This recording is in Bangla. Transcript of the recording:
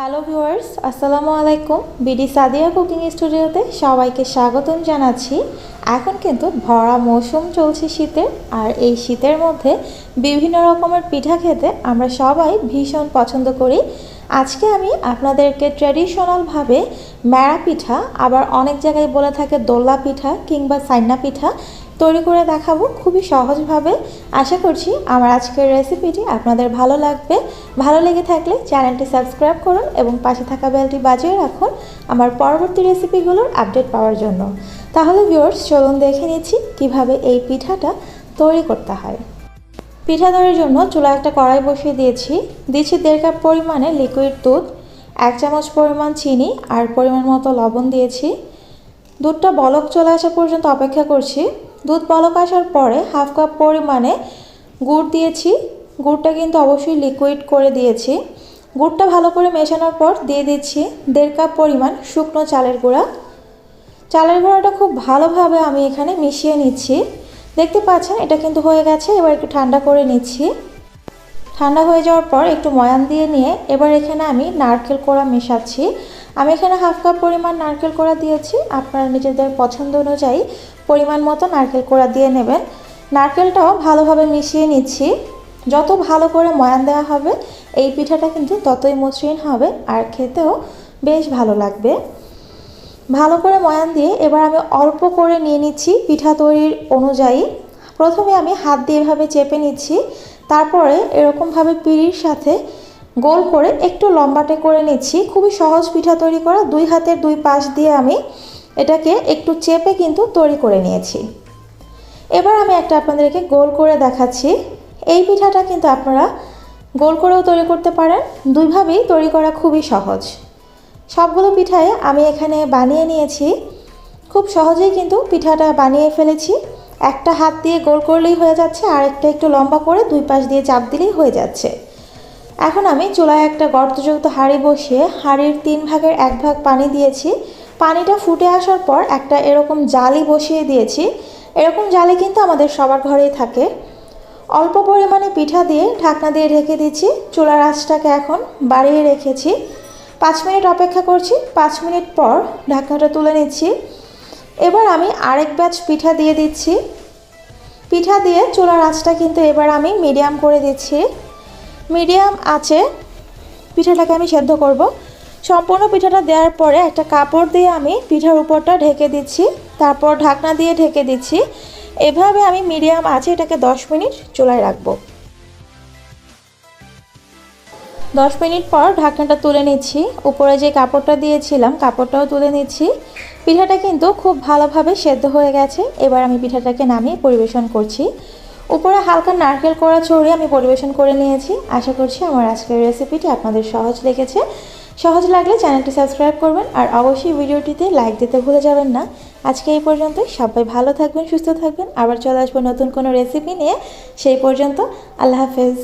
হ্যালো ভিউয়ার্স আসসালামু আলাইকুম বিডি সাদিয়া কুকিং স্টুডিওতে সবাইকে স্বাগতম জানাচ্ছি। এখন কিন্তু ভরা মৌসুম চলছে শীতের, আর এই শীতের মধ্যে বিভিন্ন রকমের পিঠা খেতে আমরা সবাই ভীষণ পছন্দ করি। আজকে আমি আপনাদেরকে ট্র্যাডিশনালভাবে ম্যাড়া পিঠা, আবার অনেক জায়গায় বলে থাকে দোল্লা পিঠা কিংবা সাইনা পিঠা তৈরি করে দেখাবো খুবই সহজভাবে। আশা করছি আমার আজকের রেসিপিটি আপনাদের ভালো লাগবে। ভালো লেগে থাকলে চ্যানেলটি সাবস্ক্রাইব করুন এবং পাশে থাকা বেলটি বাজিয়ে রাখুন আমার পরবর্তী রেসিপিগুলোর আপডেট পাওয়ার জন্য। তাহলে ভিউয়ার্স চলুন দেখে নিচ্ছি কীভাবে এই পিঠাটা তৈরি করতে হয়। পিঠা তৈরির জন্য চুলা একটা কড়াই বসিয়ে দিয়েছি। দিচ্ছি দেড় কাপ পরিমাণে লিকুইড দুধ, এক চামচ পরিমাণ চিনি আর পরিমাণ মতো লবণ দিয়েছি। দুধটা বলক চলে আসা পর্যন্ত অপেক্ষা করছি। দুধ বলক আসার পরে হাফ কাপ পরিমাণে গুড় দিয়েছি। গুড়টা কিন্তু অবশ্যই লিকুইড করে দিয়েছি। গুড়টা ভালো করে মেশানোর পর দিয়ে দিচ্ছি দেড় কাপ পরিমাণ শুকনো চালের গুঁড়া। চালের গুঁড়াটা খুব ভালোভাবে আমি এখানে মিশিয়ে নিচ্ছি। দেখতে পাচ্ছেন, এটা কিন্তু হয়ে গেছে, এবার একটু ঠান্ডা করে নিচ্ছি। ঠান্ডা হয়ে যাওয়ার পর একটু ময়ান দিয়ে নিয়ে এবার এখানে আমি নারকেল কোড়া মেশাচ্ছি। আমি এখানে হাফ কাপ পরিমাণ নারকেল কোড়া দিয়েছি। আপনারা নিজেদের পছন্দ অনুযায়ী পরিমাণ মতো নারকেল কোড়া দিয়ে নেবেন। নারকেলটাও ভালোভাবে মিশিয়ে নিচ্ছি। যত ভালো করে ময়ান দেওয়া হবে, এই পিঠাটা কিন্তু ততই মসৃণ হবে আর খেতেও বেশ ভালো লাগবে। ভালো করে ময়ান দিয়ে এবার আমি অল্প করে নিয়ে নিচ্ছি পিঠা তৈরির অনুযায়ী। প্রথমে আমি হাত দিয়ে এভাবে চেপে নিচ্ছি। তারপরে এরকমভাবে পিড়ির সাথে গোল করে একটু লম্বাটে করে নিচ্ছি। খুবই সহজ পিঠা তৈরি করা। দুই হাতের দুই পাশ দিয়ে আমি এটাকে একটু চেপে কিন্তু তৈরি করে নিয়েছি। এবার আমি একটা আপনাদেরকে গোল করে দেখাচ্ছি। এই পিঠাটা কিন্তু আপনারা গোল করেও তৈরি করতে পারেন। দুইভাবেই তৈরি করা খুবই সহজ। সবগুলো পিঠায় আমি এখানে বানিয়ে নিয়েছি। খুব সহজেই কিন্তু পিঠাটা বানিয়ে ফেলেছি। একটা হাত দিয়ে গোল করলেই হয়ে যাচ্ছে আর একটা একটু লম্বা করে দুই পাশ দিয়ে চাপ দিলেই হয়ে যাচ্ছে। এখন আমি চুলায় একটা গর্তযুক্ত হাঁড়ি বসিয়ে হাঁড়ির তিন ভাগের এক ভাগ পানি দিয়েছি। পানিটা ফুটে আসার পর একটা এরকম জালি বসিয়ে দিয়েছি। এরকম জালি কিন্তু আমাদের সবার ঘরেই থাকে। অল্প পরিমাণে পিঠা দিয়ে ঢাকনা দিয়ে ঢেকে দিচ্ছি চুলার আঁচটাকে এখন বাড়িয়ে রেখেছি। পাঁচ মিনিট অপেক্ষা করছি। পাঁচ মিনিট পর ঢাকনাটা তুলে নিচ্ছি। এবার আমি আরেক ব্যাচ পিঠা দিয়ে দিচ্ছি। পিঠা দিয়ে চুলার আঁচটা কিন্তু এবার আমি মিডিয়াম করে দিচ্ছি। মিডিয়াম আছে। পিঠাটাকে আমি সেদ্ধ করব। সম্পূর্ণ পিঠাটা দেওয়ার পরে একটা কাপড় দিয়ে আমি পিঠার উপরটা ঢেকে দিচ্ছি। তারপর ঢাকনা দিয়ে ঢেকে দিচ্ছি। এভাবে আমি মিডিয়াম আছে, এটাকে দশ মিনিট চুলায় রাখব। দশ মিনিট পর ঢাকনাটা তুলে নিচ্ছি। উপরে যে কাপড়টা দিয়েছিলাম, কাপড়টাও তুলে নিচ্ছি। পিঠাটা কিন্তু খুব ভালোভাবে সেদ্ধ হয়ে গেছে। এবার আমি পিঠাটাকে নামিয়ে পরিবেশন করছি। উপরে হালকা নারকেল করা ছড়িয়ে আমি পরিবেশন করে নিয়েছি। আশা করছি আমার আজকের রেসিপিটি আপনাদের সহজ লেগেছে। সহজ লাগলে চ্যানেলটি সাবস্ক্রাইব করবেন আর অবশ্যই ভিডিওটিতে লাইক দিতে ভুলে যাবেন না। আজকে এই পর্যন্তই। সবাই ভালো থাকবেন, সুস্থ থাকবেন। আবার চলে আসব নতুন কোনো রেসিপি নিয়ে। সেই পর্যন্ত আল্লাহ হাফেজ।